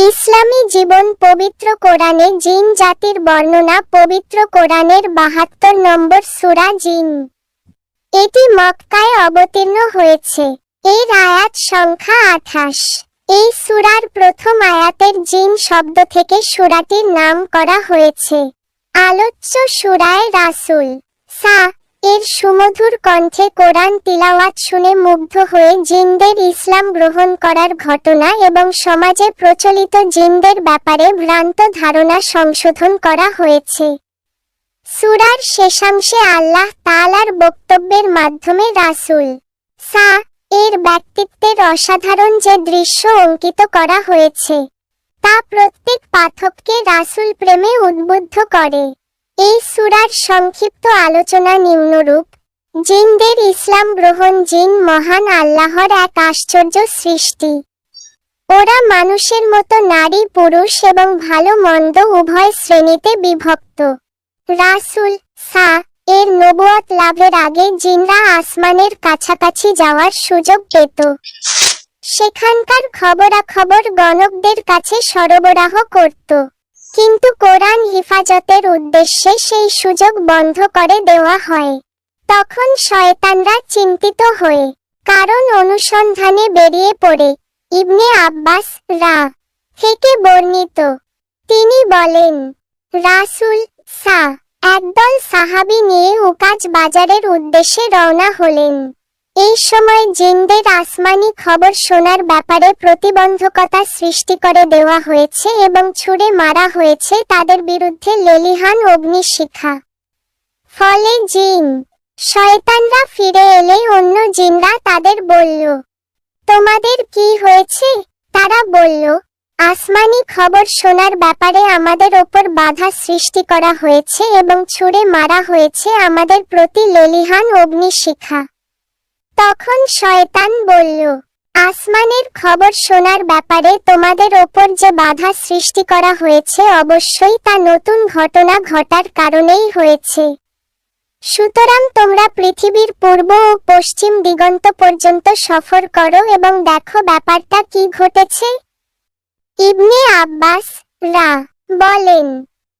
ইসলামী জীবন পবিত্র কোরআনে জিন জাতির বর্ণনা পবিত্র কোরআনের বাহাত্তর নম্বর সূরা জিন। এটি মক্কায় অবতীর্ণ হয়েছে। এর আয়াত সংখ্যা আঠাশ। এই সূরার প্রথম আয়াতের জিন শব্দ থেকে সুরাটির নাম করা হয়েছে। আলোচ্য সুরায় রাসুল। সা এর সুমধুর কণ্ঠে কোরআন তিলাওয়াত শুনে মুগ্ধ হয়ে জিনদের ইসলাম গ্রহণ করার ঘটনা এবং সমাজে প্রচলিত জিনদের ব্যাপারে ভ্রান্ত ধারণা সংশোধন করা হয়েছে। সুরার শেষাংশে আল্লাহ তাআলার বক্তব্যের মাধ্যমে রাসূল সা এর ব্যক্তিত্বের অসাধারণ যে দৃশ্য অঙ্কিত করা হয়েছে, তা প্রত্যেক পাঠককে রাসূল প্রেমে উদ্বুদ্ধ করে। এই সুরার সংক্ষিপ্ত আলোচনা নিম্নরূপ। জিনদের ইসলাম গ্রহণ জিন মহান আল্লাহর এক আশ্চর্য সৃষ্টি। ওরা মানুষের মতো নারী, পুরুষ এবং ভালো মন্দ উভয় শ্রেণীতে বিভক্ত। রাসুল সা এর নবুয়ত লাভের আগে জিনরা আসমানের কাছাকাছি যাওয়ার সুযোগ পেত। সেখানকার খবরাখবর গণকদের কাছে সরবরাহ করত। কিন্তু হিফাজতের উদ্দেশ্যে সেই সুযোগ বন্ধ করে দেওয়া হয়। তখন শয়তানরা চিন্তিত হয়ে কারণ অনুসন্ধানে বেরিয়ে পড়ে ইবনে আব্বাস রা থেকে বর্ণিত। তিনি বলেন, রাসুল সা একদল সাহাবি নিয়ে উকাজ বাজারের উদ্দেশ্যে রওনা হলেন। এই সময় জিনদের আসমানি খবর শোনার ব্যাপারে প্রতিবন্ধকতা সৃষ্টি করে দেওয়া হয়েছে এবং ছুড়ে মারা হয়েছে তাদের বিরুদ্ধে লেলিহান অগ্নিশিখা। ফলে জিন, শয়তানরা ফিরে এলে অন্য জিনরা তাদের বলল, তোমাদের কি হয়েছে? তারা বলল, আসমানি খবর শোনার ব্যাপারে আমাদের ওপর বাধা সৃষ্টি করা হয়েছে এবং ছুড়ে মারা হয়েছে আমাদের প্রতি লেলিহান অগ্নিশিখা। তখন শয়তান বলল, আসমানের খবর শোনার ব্যাপারে তোমাদের ওপর যে বাধা সৃষ্টি করা হয়েছে, অবশ্যই তা নতুন ঘটনা ঘটার কারণেই হয়েছে। সুতরাং তোমরা পৃথিবীর পূর্ব ও পশ্চিম দিগন্ত পর্যন্ত সফর করো এবং দেখো ব্যাপারটা কি ঘটেছে। ইবনে আব্বাস রা বলেন,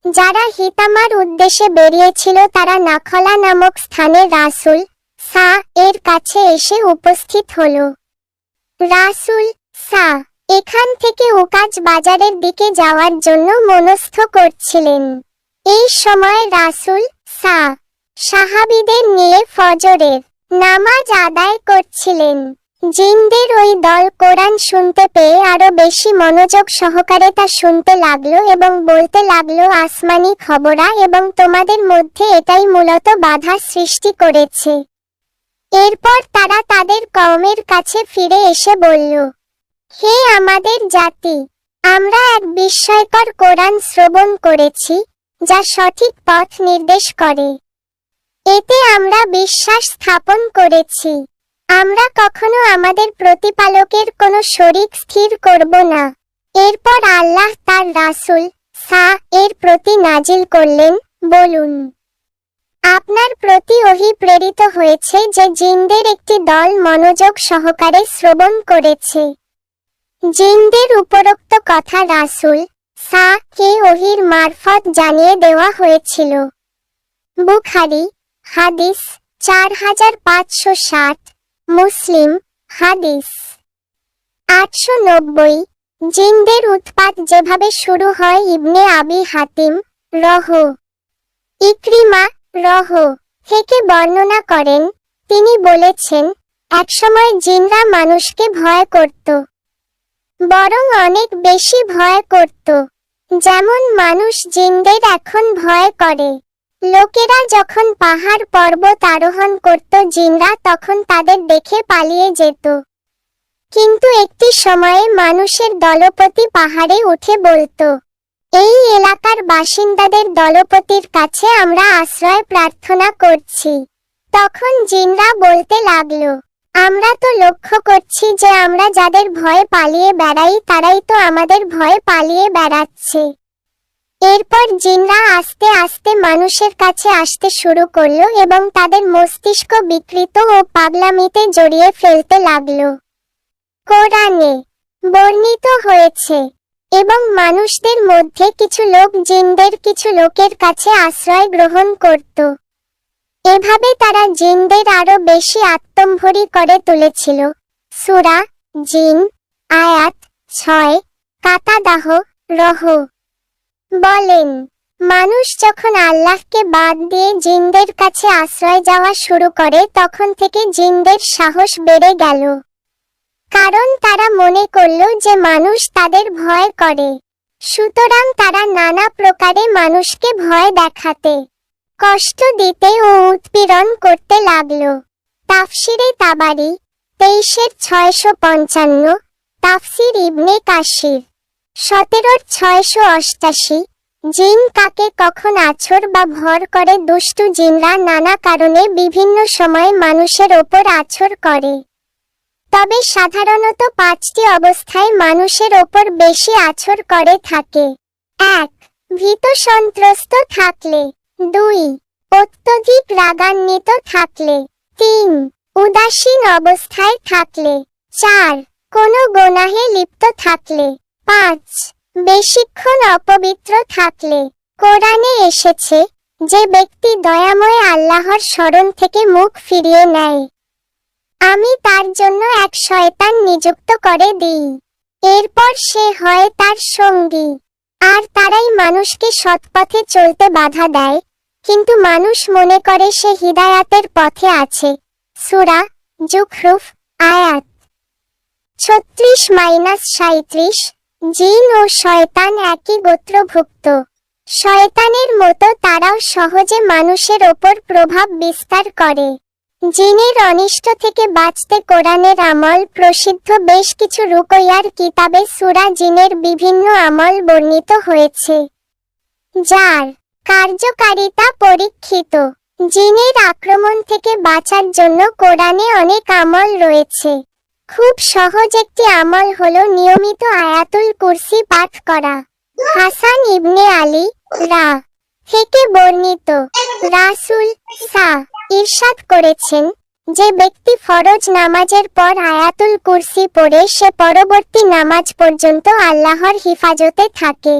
যারা হিতামার উদ্দেশ্যে বেরিয়েছিল তারা নাখলা নামক স্থানে রাসূল সা এর কাছে এসে উপস্থিত হল। রাসূল সা এখান থেকে উকাজ বাজারের দিকে যাওয়ার জন্য মনস্থ করছিলেন। এই সময় রাসূল সা সাহাবীদের নিয়ে ফজরের নামাজ আদায় করছিলেন। জিনদের ওই দল কোরআন শুনতে পেয়ে আরও বেশি মনোযোগ সহকারে তা শুনতে লাগল এবং বলতে লাগল, আসমানি খবরা এবং তোমাদের মধ্যে এটাই মূলত বাধা সৃষ্টি করেছে। এরপর তারা তাদের কওমের কাছে ফিরে এসে বলল, হে আমাদের জাতি, আমরা এক বিস্ময়কর কোরআন শ্রবণ করেছি, যা সঠিক পথ নির্দেশ করে। এতে আমরা বিশ্বাস স্থাপন করেছি। আমরা কখনো আমাদের প্রতিপালকের কোনো শরিক স্থির করব না। এরপর আল্লাহ তার রাসুল সা এর প্রতি নাজিল করলেন, বলুন। আপনার প্রতি ওহি প্রেরিত হয়েছে যে জিনদের একটি দল মনোযোগ সহকারে শ্রবণ করেছে। জিনদের উপরোক্ত কথা রাসুল সা কে ওহির মারফত জানিয়ে দেওয়া হয়েছিল। বুখারি, হাদিস চার হাজার পাঁচশো ষাট, মুসলিম হাদিস আটশো নব্বই। জিনদের উৎপাত যেভাবে শুরু হয় ইবনে আবি হাতিম, রহ। ইক্রিমা রহ থেকে বর্ণনা করেন, তিনি বলেছেন, একসময় জিনরা মানুষকে ভয় করত। বরং অনেক বেশি ভয় করত। যেমন মানুষ জিনদের এখন ভয় করে। লোকেরা যখন পাহাড় পর্বত আরোহণ করত, জিনরা তখন তাদের দেখে পালিয়ে যেত। কিন্তু একটি সময়ে মানুষের দলপতি পাহাড়ে উঠে বলতো এই এলাকার বাসিন্দাদের দলপতির কাছে আমরা আশ্রয় প্রার্থনা করছি। তখন জিনরা বলতে লাগল, আমরা তো লক্ষ্য করছি যে আমরা যাদের ভয়ে পালিয়ে বেড়াই, তারাই তো আমাদের ভয়ে পালিয়ে বেড়াচ্ছে। এরপর জিনরা আস্তে আস্তে মানুষের কাছে আসতে শুরু করল এবং তাদের মস্তিষ্ক বিকৃত ও পাগলামিতে জড়িয়ে ফেলতে লাগল। কোরআনে বর্ণিত হয়েছে এবং মানুষদের মধ্যে কিছু লোক জিনদের কিছু লোকের কাছে আশ্রয় গ্রহণ করত। এভাবে তারা জিনদের আরও বেশি আত্মম্ভরী করে তুলেছিল। সুরা, জিন, আয়াত, ছয়, কাতাদাহ, রহ। বলেন, মানুষ যখন আল্লাহকে বাদ দিয়ে জিনদের কাছে আশ্রয় যাওয়া শুরু করে, তখন থেকে জিনদের সাহস বেড়ে গেল। কারণ তারা মনে করল যে মানুষ তাদের ভয় করে। সুতরাং তারা নানা প্রকারে মানুষকে ভয় দেখাতে, কষ্ট দিতে ও উৎপীড়ন করতে লাগল। তাফসিরে তাবারি, তেইশের ছয়শো পঞ্চান্ন, তাফসির ইবনে কাশির সতেরোর ছয়শো অষ্টাশি, জিন কাকে কখন আছর বা ভর করে দুষ্টু জিনরা নানা কারণে বিভিন্ন সময় মানুষের ওপর আছর করে। তবে সাধারণত পাঁচটি অবস্থায় মানুষের ওপর বেশি আছর করে থাকে। এক, ভীত সন্ত্রস্ত থাকলে। দুই, অত্যধিক রাগান্বিত থাকলে। তিন, উদাসীন অবস্থায় থাকলে। চার, কোনো গোনাহে লিপ্ত থাকলে। পাঁচ, বেশিক্ষণ অপবিত্র থাকলে। কোরআনে এসেছে যে ব্যক্তি দয়াময় আল্লাহর স্মরণ থেকে মুখ ফিরিয়ে নেয়। আমি তার জন্য এক শয়তান নিযুক্ত করে দিই। এরপর সে হয় তার সঙ্গী। আর তারাই মানুষকে সৎপথে চলতে বাধা দেয়, কিন্তু মানুষ মনে করে সে হিদায়াতের পথে আছে। সুরা জুখরুফ আয়াত। ছত্রিশ মাইনাস সাঁত্রিশ জিন ও শয়তান একই গোত্রভুক্ত। শয়তানের মতো তারাও সহজে মানুষের ওপর প্রভাব বিস্তার করে। জিনের অনিষ্ট থেকে বাঁচতে কোরআনের আমল প্রসিদ্ধ বেশ কিছু রুকইয়ার কিতাবে সুরা জিনের বিভিন্ন আমল বর্ণিত হয়েছে। যার কার্যকারিতা পরীক্ষিত। জিনের আক্রমণ থেকে বাঁচার জন্য কোরআনে অনেক আমল রয়েছে। খুব সহজ একটি আমল হলো নিয়মিত আয়াতুল কুরসি পাঠ করা। হাসান ইবনে আলী রা থেকে বর্ণিত। রাসুল সা ইরশাদ করেছেন যে ব্যক্তি ফরজ নামাজের পর আয়াতুল কুরসি পড়ে সে পরবর্তী নামাজ পর্যন্ত আল্লাহর হিফাজতে থাকে।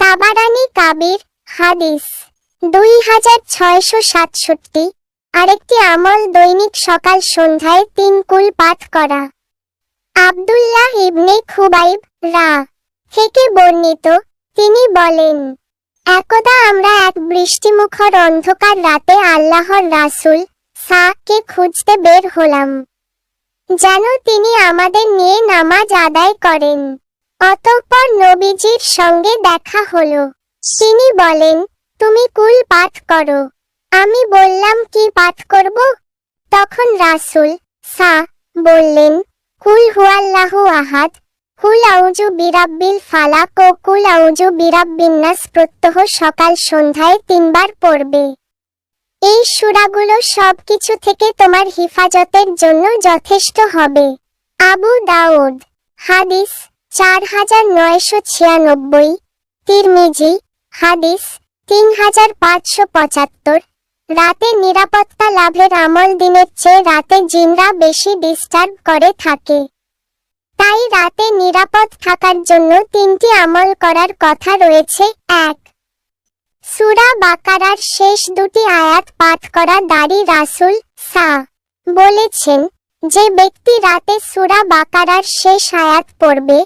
তাবারানি কাবির হাদিস দুই হাজার ছয়শো সাতষট্টি, আরেকটি আমল দৈনিক সকাল সন্ধ্যায় তিন কুল পাঠ করা। আব্দুল্লাহ ইবনে খুবাইব রা থেকে বর্ণিত, তিনি বলেন একদা আমরা এক বৃষ্টিমুখর অন্ধকার রাতে আল্লাহর রাসূল সা কে খুঁজতে বের হলাম। যেন তিনি আমাদের নিয়ে নামাজ আদায় করেন। অতঃপর নবীজির সঙ্গে দেখা হলো। তিনি বলেন, তুমি কুল পাঠ করো। আমি বললাম, কি পাঠ করব? তখন রাসূল সা বললেন, কুল হুয়াল্লাহু আহাদ। কুল আউজু বিরাব্বিল ফালাক ও কুল আউজু বিরাব্বিন নাস প্রত্যহ সকাল সন্ধ্যায় তিনবার পড়বে। এই সূরাগুলো সবকিছু থেকে তোমার হিফাজতের জন্য যথেষ্ট হবে। আবু দাউদ, হাদিস চার হাজার নয়শো ছিয়ানব্বই, তিরমিজি, হাদিস তিন হাজার পাঁচশো পঁচাত্তর, রাতে নিরাপত্তা লাভের আমল দিনের চেয়ে রাতে জিনরা বেশি ডিস্টার্ব করে থাকে। তাই রাতে নিরাপদ থাকার জন্য তিনটি আমল করার কথা রয়েছে। এক, সুরা বাকারার শেষ দুটি আয়াত পাঠ করা দাড়ি রাসুল সা বলেছেন, যে ব্যক্তি রাতে সুরা বাকারার শেষ আয়াত পড়বে,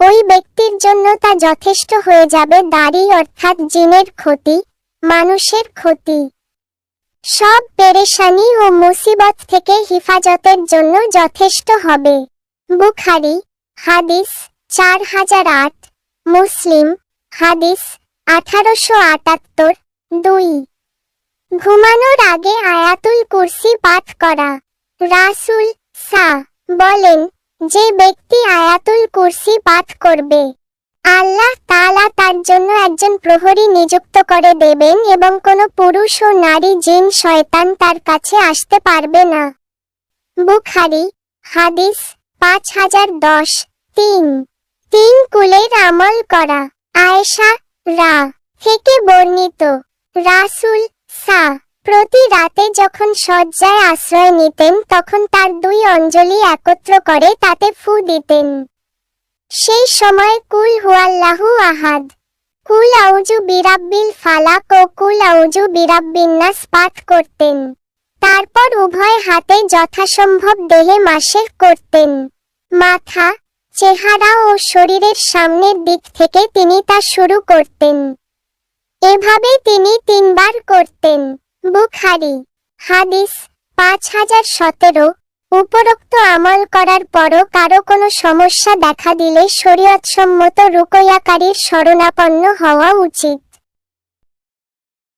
ওই ব্যক্তির জন্য তা যথেষ্ট হয়ে যাবে দাড়ি অর্থাৎ জিনের ক্ষতি, মানুষের ক্ষতি। সব পেরেশানি ও মুসিবত থেকে হিফাজতের জন্য যথেষ্ট হবে। বুখারি, হাদিস চার হাজার আট, মুসলিম, হাদিস আঠারোশো আটাত্তর, দুই। ঘুমানোর আগে আয়াতুল কুরসি পাঠ করা। রাসুল সা বলেন, যে ব্যক্তি আয়াতুল কুরসি পাঠ করবে, আল্লাহ তালা তার জন্য একজন প্রহরী নিযুক্ত করে দেবেন এবং কোনো পুরুষ ও নারী জিন শয়তান তার কাছে আসতে পারবে না। বুখারি, হাদিস পাঁচ হাজার দশ। তিন। তিন কুলের আমল করা। আয়েশা রা। থেকে বর্ণিত। রাসুল সা। প্রতি রাতে যখন শয্যায় আশ্রয় নিতেন, তখন তার দুই অঞ্জলি একত্র করে তাতে ফু দিতেন। সেই সময় কুল হুয়াল্লাহু আহাদ। কুল আউজু বিরাব্বিল ফালাক ও কুল আউজু বিরাব্বিন্নাস পাঠ করতেন। তারপর উভয় হাতে যথাসম্ভব দেহে মাসের করতেন। মাথা, চেহারা ও শরীরের সামনের দিক থেকে তিনি তা শুরু করতেন। এভাবে তিনি তিনবার করতেন। বুখারি, হাদিস, পাঁচ হাজার সতেরো, উপরোক্ত আমল করার পরও কারও কোনো সমস্যা দেখা দিলে শরীয়তসম্মত রুকয়াকারীর শরণাপন্ন হওয়া উচিত।